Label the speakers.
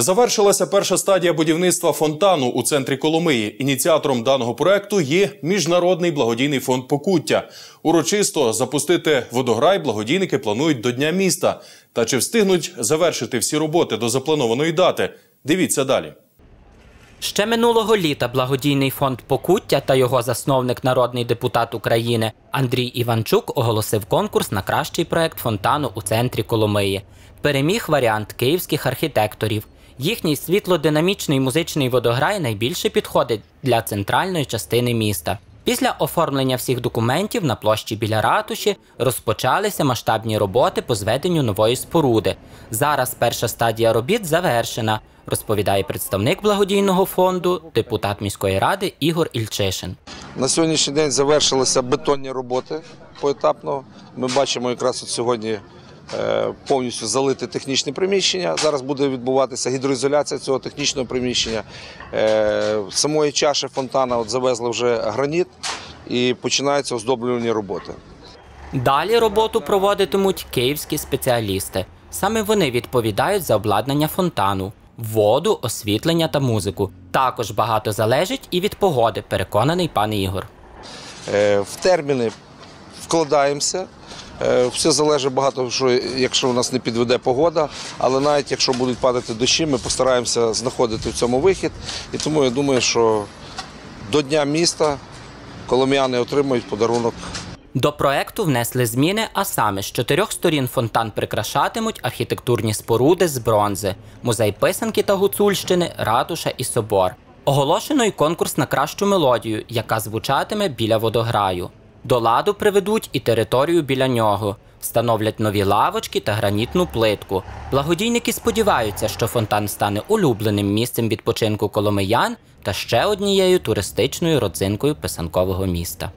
Speaker 1: Завершилася перша стадія будівництва фонтану у центрі Коломиї. Ініціатором даного проекту є міжнародний благодійний фонд Покуття. Урочисто запустити водограй благодійники планують до Дня міста. Та чи встигнуть завершити всі роботи до запланованої дати? Дивіться далі.
Speaker 2: Ще минулого літа благодійний фонд Покуття та його засновник, народний депутат України Андрій Іванчук оголосив конкурс на кращий проект фонтану у центрі Коломиї. Переміг варіант київських архітекторів. Їхній світлодинамічний музичний водограй найбільше підходить для центральної частини міста. Після оформлення всіх документів на площі біля ратуші розпочалися масштабні роботи по зведенню нової споруди. Зараз перша стадія робіт завершена, розповідає представник благодійного фонду, депутат міської ради Ігор Ільчишин.
Speaker 3: На сьогоднішній день завершилися бетонні роботи поетапно. Ми бачимо якраз от сьогодні повністю залите технічне приміщення. Зараз буде відбуватися гідроізоляція цього технічного приміщення. Е, Самої чаші фонтана от завезли вже граніт і починаються оздоблювальні роботи.
Speaker 2: Далі роботу проводитимуть київські спеціалісти. Саме вони відповідають за обладнання фонтану, воду, освітлення та музику. Також багато залежить і від погоди, переконаний пан Ігор.
Speaker 3: Е, В терміни вкладаємося. Е, Все залежить багато, що якщо у нас не підведе погода, але навіть якщо будуть падати дощі, ми постараємося знаходити в цьому вихід. І тому я думаю, що до Дня міста колом'яни отримають подарунок
Speaker 2: До проекту внесли зміни, а саме з чотирьох сторін фонтан прикрашатимуть архітектурні споруди з бронзи, музей писанки та гуцульщини, ратуша і собор. Оголошено й конкурс на кращу мелодію, яка звучатиме біля водограю. До ладу приведуть і територію біля нього. Встановлять нові лавочки та гранітну плитку. Благодійники сподіваються, що фонтан стане улюбленим місцем відпочинку коломиян та ще однією туристичною родзинкою писанкового міста.